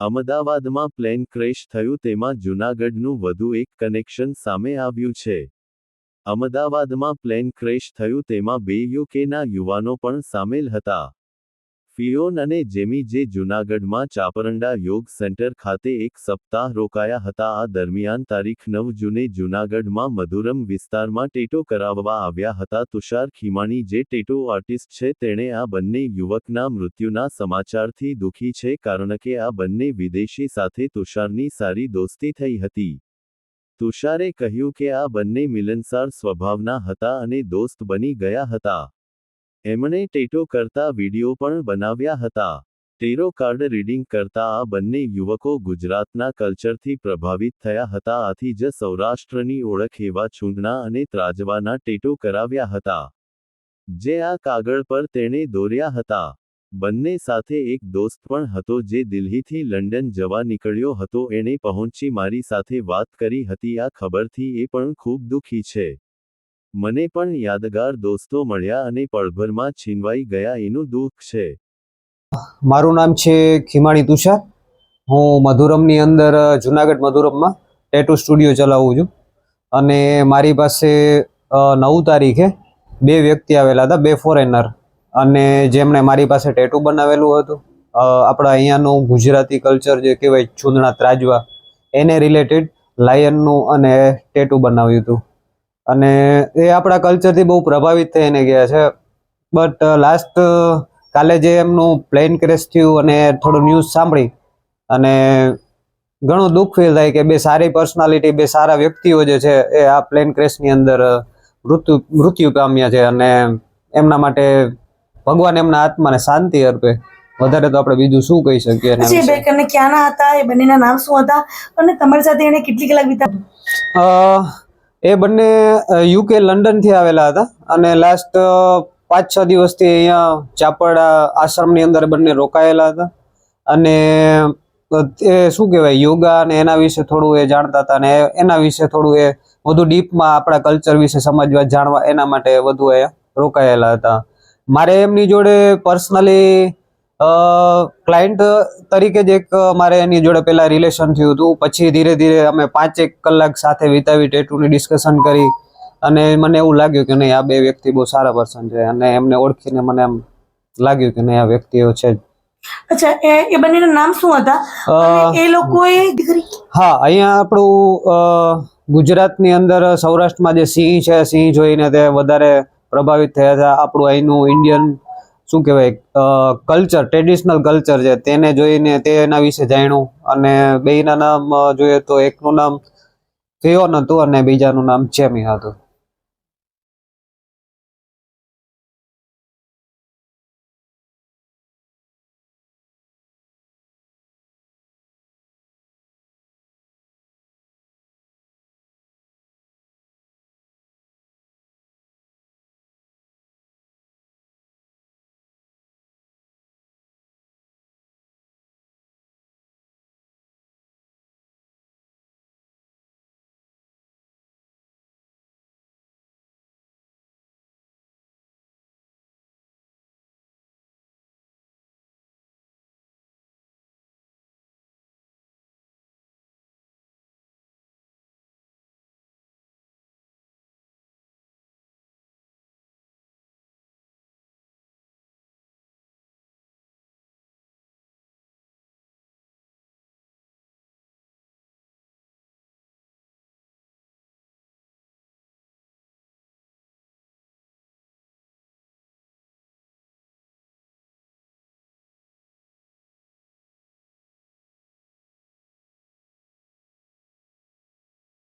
અમદાવાદમાં plane crash થયું તેમાં જૂનાગઢનું વધુ એક કનેક્શન સામે આવ્યું છે. અમદાવાદમાં પ્લેન ક્રેશ થયું તેમાં બે યુકેના યુવાનો પણ સામેલ હતા. ફિયોન અને જેમી જે જૂનાગઢમાં ચાપરંડા યોગ સેન્ટર ખાતે એક સપ્તાહ રોકાયા હતા, આ દરમિયાન તારીખ નવ જૂને જૂનાગઢમાં મધુરમ વિસ્તારમાં ટેટો કરાવવા આવ્યા હતા. તુષાર ખીમાણી જે ટેટો આર્ટિસ્ટ છે, તેણે આ બંને યુવકના મૃત્યુના સમાચારથી દુઃખી છે, કારણ કે આ બંને વિદેશી સાથે તુષારની સારી દોસ્તી થઈ હતી. તુષારે કહ્યું કે આ બંને મિલનસાર સ્વભાવના હતા અને દોસ્ત બની ગયા હતા. એમણે ટેટો કરતા વીડિયો પણ બનાવ્યા હતા. ટેરો કાર્ડ રીડિંગ કરતા આ બંને યુવકો ગુજરાતના કલ્ચરથી પ્રભાવિત થયા હતા. આથી જ સૌરાષ્ટ્રની ઓળખ એવા છૂંદણા અને ત્રાજવાના ટેટો કરાવ્યા હતા. જે આ કાગળ પર તેણે દોર્યા હતા. બંને સાથે એક દોસ્ત પણ હતો જે દિલ્હીથી લંડન જવા નીકળ્યો હતો. એણે પહોંચી મારી સાથે વાત કરી હતી. આ ખબરથી એ પણ ખૂબ દુઃખી છે. મને પણ યાદગાર દોસ્તો મળ્યા અને પળભરમાં છીનવાઈ ગયા એનું દુઃખ છે. મારું નામ છે ખીમાણી તુષાર. હું મધુરમની અંદર જુનાગઢ મધુરમમાં ટેટુ સ્ટુડિયો ચલાવું છું. અને મારી પાસે નવ તારીખે બે વ્યક્તિ આવેલા હતા, બે ફોરેનર અને જેમણે મારી પાસે ટેટુ બનાવેલું હતું. આપણા અહીંયાનું ગુજરાતી કલ્ચર જે કહેવાય, ચૂંદણા ત્રાજવા, એને રિલેટેડ લાયનનું અને ટેટુ બનાવ્યું હતું. અને એ આપણા કલ્ચરથી બહુ પ્રભાવિત થઈને ગયા છે. બટ લાસ્ટ કાલે જે એમનું પ્લેન ક્રેશ થયું અને થોડું ન્યૂઝ સાંભળી અને ઘણું દુઃખ ફીલ થાય કે બે સારી પર્સનાલિટી બે સારા વ્યક્તિઓ જે છે એ આ પ્લેન ક્રેશની અંદર મૃત્યુ મૃત્યુ પામ્યા છે અને એમના માટે ભગવાન એમના આત્માને શાંતિ અર્પે. વધારે તો આપણે બીજું શું કહી શકીએ એના પછી એ બે વિશે કને ક્યાંના હતા? એ બંનેના નામ શું હતા? અને તમારી સાથે એને કેટલી કલાક વિતાવી? અ, એ બંને યુકે લંડનથી આવેલા હતા અને લાસ્ટ પાંચ છ દિવસથી અહીંયા ચાપડા આશ્રમની અંદર બંને રોકાયેલા હતા. અને એ શું કહેવાય, યોગા અને એના વિશે થોડું એ જાણતા હતા અને એના વિશે થોડું એ વધુ ડીપમાં આપણા કલ્ચર વિશે સમજવા, જાણવા એના માટે વધુ એ રોકાયેલા હતા. મારે એમની જોડે પર્સનલી ક્લાયન્ટ તરીકે જ એક મારે એની જોડે પહેલા રિલેશન થયું હતું. પછી ધીરે ધીરે અમે પાંચેક કલાક સાથે વિતાવી ટેટુની ડિસ્કશન કરી અને મને એવું લાગ્યું કે નહીં આ બે વ્યક્તિ બહુ સારા પર્સન છે અને એમને ઓળખીને મને એમ લાગ્યું કે નહીં આ વ્યક્તિઓ છે જ. અચ્છા એ એ બંનેના નામ શું હતા? એ લોકોએ હા અહીંયા આપણું ગુજરાતની અંદર સૌરાષ્ટ્રમાં જે સિંહ છે સિંહ જોઈને તે વધારે પ્રભાવિત થયા હતા. આપણું અહીંનું ઇન્ડિયન શું કહેવાય કલ્ચર ટ્રેડિશનલ કલ્ચર છે, તેને જોઈને તેના વિશે જાણ્યું અને બેયના નામ જોઈએ તો એકનું નામ ફિયોન હતું અને બીજાનું નામ જેમી હતું.